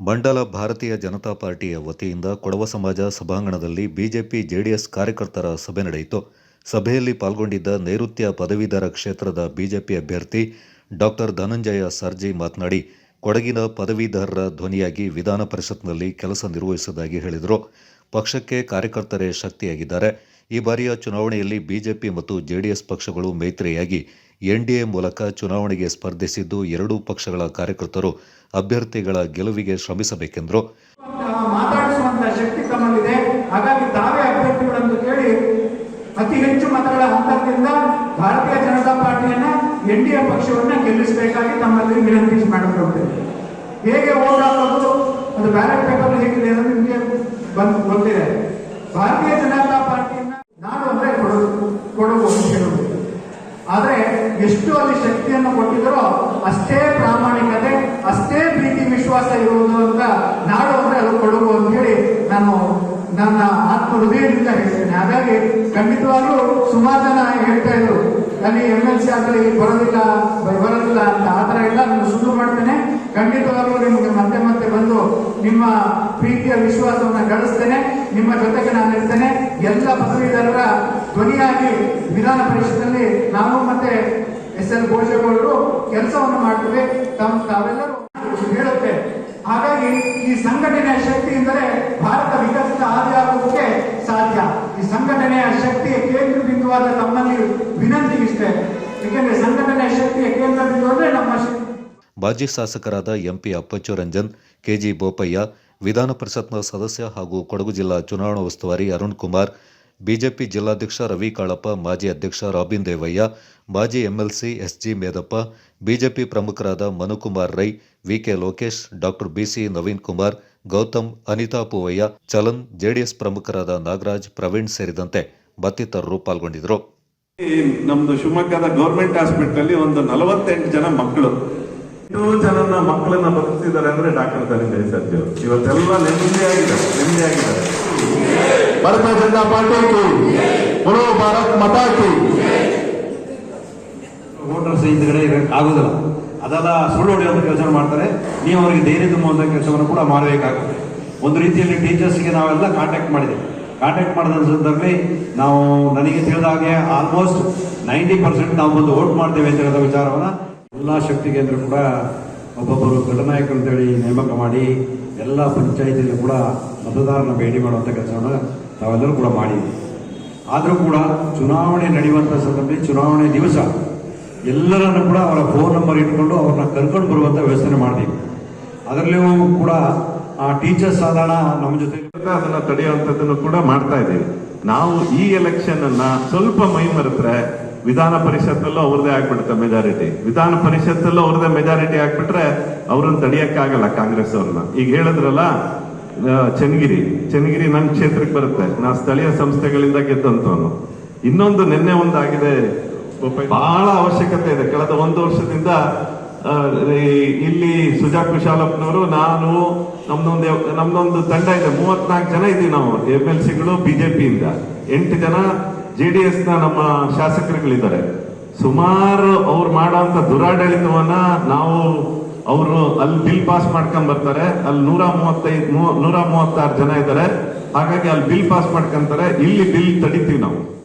ಮಂಡಲ ಭಾರತೀಯ ಜನತಾ ಪಾರ್ಟಿಯ ವತಿಯಿಂದ ಕೊಡವ ಸಮಾಜ ಸಭಾಂಗಣದಲ್ಲಿ ಬಿಜೆಪಿ, ಜೆಡಿಎಸ್ ಕಾರ್ಯಕರ್ತರ ಸಭೆ ನಡೆಯಿತು. ಸಭೆಯಲ್ಲಿ ಪಾಲ್ಗೊಂಡಿದ್ದ ನೈಋತ್ಯ ಪದವೀಧರ ಕ್ಷೇತ್ರದ ಬಿಜೆಪಿ ಅಭ್ಯರ್ಥಿ ಡಾಕ್ಟರ್ ಧನಂಜಯ ಸರ್ಜಿ ಮಾತನಾಡಿ, ಕೊಡಗಿನ ಪದವೀಧರರ ಧ್ವನಿಯಾಗಿ ವಿಧಾನ ಪರಿಷತ್ನಲ್ಲಿ ಕೆಲಸ ನಿರ್ವಹಿಸುವುದಾಗಿ ಹೇಳಿದರು. ಪಕ್ಷಕ್ಕೆ ಕಾರ್ಯಕರ್ತರೇ ಶಕ್ತಿಯಾಗಿದ್ದಾರೆ. ಈ ಬಾರಿಯ ಚುನಾವಣೆಯಲ್ಲಿ ಬಿಜೆಪಿ ಮತ್ತು ಜೆಡಿಎಸ್ ಪಕ್ಷಗಳು ಮೈತ್ರಿಯಾಗಿ ಎನ್ಡಿಎ ಮೂಲಕ ಚುನಾವಣೆಗೆ ಸ್ಪರ್ಧಿಸಿದ್ದು ಎರಡೂ ಪಕ್ಷಗಳ ಕಾರ್ಯಕರ್ತರು ಅಭ್ಯರ್ಥಿಗಳ ಗೆಲುವಿಗೆ ಶ್ರಮಿಸಬೇಕೆಂದರು. ಶಕ್ತಿ ಹಾಗಾಗಿ ತಾವೇ ಕೇಳಿ ಅತಿ ಹೆಚ್ಚು ಮತಗಳ ಹಂತದಿಂದ ಭಾರತೀಯ ಜನತಾ ಪಾರ್ಟಿಯನ್ನ ಎನ್ ಡಿ ಎ ಪಕ್ಷವನ್ನ ಗೆಲ್ಲಿಸಬೇಕಾಗಿ ತಮ್ಮಲ್ಲಿ ವಿನಂತಿ ಮಾಡಿಕೊಳ್ತೇವೆ. ಹೇಗೆ ಓಟ್ ಅದು ಬ್ಯಾಲೆಟ್ ಪೇಪರ್ ಹೇಗಿದೆ ಅನ್ನೋದು ನಿಮಗೆ ಬಂದು ಗೊತ್ತಿದೆ. ಭಾರತೀಯ ಜನತಾ ಪಾರ್ಟಿಯನ್ನ ನಾಡು ಅಂದ್ರೆ ಕೊಡಗು ಕೊಡಗು ಅಂತ ಹೇಳುವುದು ಆದ್ರೆ ಎಷ್ಟು ಅಲ್ಲಿ ಶಕ್ತಿಯನ್ನು ಕೊಟ್ಟಿದರೋ ಅಷ್ಟೇ ಪ್ರಾಮಾಣಿಕತೆ, ಅಷ್ಟೇ ಪ್ರೀತಿ ವಿಶ್ವಾಸ ಇರುವುದು ಅಂತ ನಾಡು ಅಂದ್ರೆ ಅದು ಕೊಡಗು ಅಂತ ಹೇಳಿ ನಾನು ನನ್ನ ಆತ್ಮ ಹೃದಯದಿಂದ ಹೇಳ್ತೇನೆ. ಹಾಗಾಗಿ ಖಂಡಿತವಾಗ್ಲೂ ಸುಮಾರು ಜನ ಹೇಳ್ತಾ ಇದ್ರು ಅಲ್ಲಿ ಎಂ ಎಲ್ ಸಿ ಆಗಲಿ ಬರೋದಿಲ್ಲ ಬರೋದಿಲ್ಲ ಅಂತ ಆ ಥರ ಎಲ್ಲ ನಾನು ಸುಳ್ಳು ಮಾಡ್ತೇನೆ. ಖಂಡಿತವಾಗ್ಲೂ ನಿಮಗೆ ಮತ್ತೆ ಮತ್ತೆ ಬಂದು ನಿಮ್ಮ ಪ್ರೀತಿಯ ವಿಶ್ವಾಸವನ್ನ ಗಳಿಸ್ತೇನೆ, ನಿಮ್ಮ ಜೊತೆಗೆ ನಾನು ಇರ್ತೇನೆ. ಎಲ್ಲ ಪದವೀಧರರ ಧ್ವನಿಯಾಗಿ ವಿಧಾನ ಪರಿಷತ್ನಲ್ಲಿ ನಾನು ಮತ್ತೆ ಎಸ್ ಎಲ್ ಘೋಷಗೌಡರು ಮಾಡ್ತೇವೆ ತಾವೆಲ್ಲರೂ ಹೇಳುತ್ತೆ. ಹಾಗಾಗಿ ಈ ಸಂಘಟನೆಯ ಶಕ್ತಿಯಿಂದಲೇ ಭಾರತ ವಿಕಸಿತ ಆದಿಯಾಗುವುದಕ್ಕೆ ಸಾಧ್ಯ. ಈ ಸಂಘಟನೆಯ ಶಕ್ತಿಯ ಕೇಂದ್ರ ಬಿಂದುವಾದ ತಮ್ಮಲ್ಲಿ ವಿನಂತಿ ಇಷ್ಟೇ. ಏಕೆಂದ್ರೆ ಸಂಘಟನೆಯ ಶಕ್ತಿಯ ಕೇಂದ್ರ ಬಿಂದು ಅಂದ್ರೆ ನಮ್ಮ ಮಾಜಿ ಶಾಸಕರಾದ ಎಂಪಿ ಅಪ್ಪಚ್ಚು ರಂಜನ್ ಕೆಜಿ ಬೋಪಯ್ಯ, ವಿಧಾನ ಪರಿಷತ್ನ ಸದಸ್ಯ ಹಾಗೂ ಕೊಡಗು ಜಿಲ್ಲಾ ಚುನಾವಣಾ ಉಸ್ತುವಾರಿ ಅರುಣ್ ಕುಮಾರ್ ಬಿಜೆಪಿ ಜಿಲ್ಲಾಧ್ಯಕ್ಷ ರವಿ ಕಾಳಪ್ಪ, ಮಾಜಿ ಅಧ್ಯಕ್ಷ ರಾಬಿನ್ ದೇವಯ್ಯ, ಮಾಜಿ ಎಂಎಲ್ಸಿ ಎಸ್ಜಿ ಮೇದಪ್ಪ, ಬಿಜೆಪಿ ಪ್ರಮುಖರಾದ Manukumar Rai, VK Lokesh, doctor BC Naveen Kumar, Gautam, Anitha Poovaiah, Chalan, JDS ಪ್ರಮುಖರಾದ ನಾಗರಾಜ್, ಪ್ರವೀಣ್ ಸೇರಿದಂತೆ ಮತ್ತಿತರರು ಪಾಲ್ಗೊಂಡಿದ್ದರು. ನಮ್ದು ಶಿವಮೊಗ್ಗದ ಗೌರ್ಮೆಂಟ್ ಹಾಸ್ಪಿಟಲ್ ಒಂದು ನಲವತ್ತೆಂಟು ಜನ ಮಕ್ಕಳು. ಎಂಟು ಜನನ ಮಕ್ಕಳನ್ನ ಬದುಕ್ತಿದ್ದಾರೆ ಅಂದ್ರೆ ಡಾಕ್ಟರ್ ಧನಂಜಯ ಸರ್ಜಿ ಇವತ್ತೆಲ್ಲ ನೆಮ್ಮದಿಯಾಗಿದ್ದಾರೆ ನೆಮ್ಮದಿಯಾಗಿದ್ದಾರೆ भारतीय जनता पार्टी की बोलो भारत माता की ವೋಟರ್ಸ್ ಹಿಂದ್ಗಡೆ ಇರಕ್ಕೆ ಆಗೋದಿಲ್ಲ ಅದೆಲ್ಲ ಸುಳ್ಳು ಹೊಡೆಯುವಂಥ ಕೆಲಸ ಮಾಡ್ತಾರೆ ನೀವು ಅವರಿಗೆ ಧೈರ್ಯ ತುಂಬುವಂಥ ಕೆಲಸವನ್ನು ಕೂಡ ಮಾಡಬೇಕಾಗುತ್ತೆ ಒಂದು ರೀತಿಯಲ್ಲಿ ಟೀಚರ್ಸ್ಗೆ ನಾವೆಲ್ಲ ಕಾಂಟ್ಯಾಕ್ಟ್ ಮಾಡಿದ್ದೇವೆ ಕಾಂಟ್ಯಾಕ್ಟ್ ಮಾಡಿದ ಸಂದರ್ಭದಲ್ಲಿ ನಾವು ನನಗೆ ತಿಳಿದ ಹಾಗೆ ಆಲ್ಮೋಸ್ಟ್ ನೈಂಟಿ ಪರ್ಸೆಂಟ್ ನಾವು ಬಂದು ವೋಟ್ ಮಾಡ್ತೇವೆ ಅಂತ ಹೇಳಿದ ವಿಚಾರವನ್ನು ಎಲ್ಲ ಶಕ್ತಿ ಕೇಂದ್ರ ಕೂಡ ಒಬ್ಬೊಬ್ಬರು ಘಟನಾಯಕರು ಅಂತೇಳಿ ನೇಮಕ ಮಾಡಿ ಎಲ್ಲ ಪಂಚಾಯತಿಯಲ್ಲಿ ಕೂಡ ಮತದಾರನ ಭೇಟಿ ಮಾಡುವಂಥ ಕೆಲಸವನ್ನು ನಾವೆಲ್ಲರೂ ಕೂಡ ಮಾಡಿದ್ದೀವಿ ಆದರೂ ಕೂಡ ಚುನಾವಣೆ ನಡೆಯುವಂಥ ಸಂದರ್ಭದಲ್ಲಿ ಚುನಾವಣೆ ದಿವಸ ಎಲ್ಲರನ್ನು ಕೂಡ ಅವರ ಫೋನ್ ನಂಬರ್ ಇಟ್ಕೊಂಡು ಅವ್ರನ್ನ ಕರ್ಕೊಂಡು ಬರುವಂಥ ವ್ಯವಸ್ಥೆ ಮಾಡಿದ್ದೀವಿ ಅದರಲ್ಲಿಯೂ ಕೂಡ, ಆ ಟೀಚರ್ಸ್ ಸಾಧಾರಣ ನಮ್ಮ ಜೊತೆ ಅದನ್ನು ತಡೆಯುವಂಥದ್ದನ್ನು ಕೂಡ ಮಾಡ್ತಾ ಇದ್ದೀವಿ. ನಾವು ಈ ಎಲೆಕ್ಷನ್ ಅನ್ನ ಸ್ವಲ್ಪ ಮೈ ಮರೆತ್ರೆ ವಿಧಾನ ಪರಿಷತ್ತಲ್ಲೂ ಅವ್ರದೇ ಆಗ್ಬಿಡುತ್ತೆ ಮೆಜಾರಿಟಿ ವಿಧಾನ ಪರಿಷತ್ತಲ್ಲೂ ಅವ್ರದೇ ಮೆಜಾರಿಟಿ ಆಗ್ಬಿಟ್ರೆ ಅವ್ರನ್ನ ತಡಿಯಕ್ಕಾಗಲ್ಲ ಕಾಂಗ್ರೆಸ್ ಅವ್ರನ್ನ. ಈಗ ಹೇಳಿದ್ರಲ್ಲ ಚನ್ನಗಿರಿ. ಚನ್ನಗಿರಿ ನನ್ನ ಕ್ಷೇತ್ರಕ್ಕೆ ಬರುತ್ತೆ. ನಾ ಸ್ಥಳೀಯ ಸಂಸ್ಥೆಗಳಿಂದ ಗೆದ್ದಂತವನು ಇನ್ನೊಂದು ನಿನ್ನೆ ಒಂದಾಗಿದೆ. ಬಹಳ ಅವಶ್ಯಕತೆ ಇದೆ. ಕಳೆದ ಒಂದು ವರ್ಷದಿಂದ ಇಲ್ಲಿ ಸುಜಾ ಕುಶಾಲಪ್ಪನವರು, ನಾನು, ನಮ್ದೊಂದು ನಮ್ದೊಂದು ತಂಡ ಇದೆ. ಮೂವತ್ನಾಲ್ಕು ಜನ ಇದ್ದೀವಿ ನಾವು. ಎಂ ಎಲ್ ಸಿಗಳು, ಬಿಜೆಪಿಯಿಂದ. ಎಂಟು ಜನ ಜೆ ಡಿ ಎಸ್ನ ನಮ್ಮ ಶಾಸಕರುಗಳಿದ್ದಾರೆ. ಸುಮಾರು ಅವ್ರು ಮಾಡೋಂಥ ದುರಾಡಳಿತವನ್ನ ನಾವು ಅವರು ಅಲ್ಲಿ ಬಿಲ್ ಪಾಸ್ ಮಾಡ್ಕೊಂಡ್ ಬರ್ತಾರೆ. ಅಲ್ಲಿ ನೂರ ಮೂವತ್ತೈದು ನೂರ ಮೂವತ್ತಾರು ಜನ ಇದ್ದಾರೆ. ಹಾಗಾಗಿ ಅಲ್ಲಿ ಬಿಲ್ ಪಾಸ್ ಮಾಡ್ಕೊಂತಾರೆ. ಇಲ್ಲಿ ಬಿಲ್ ತಡಿತೀವಿ ನಾವು.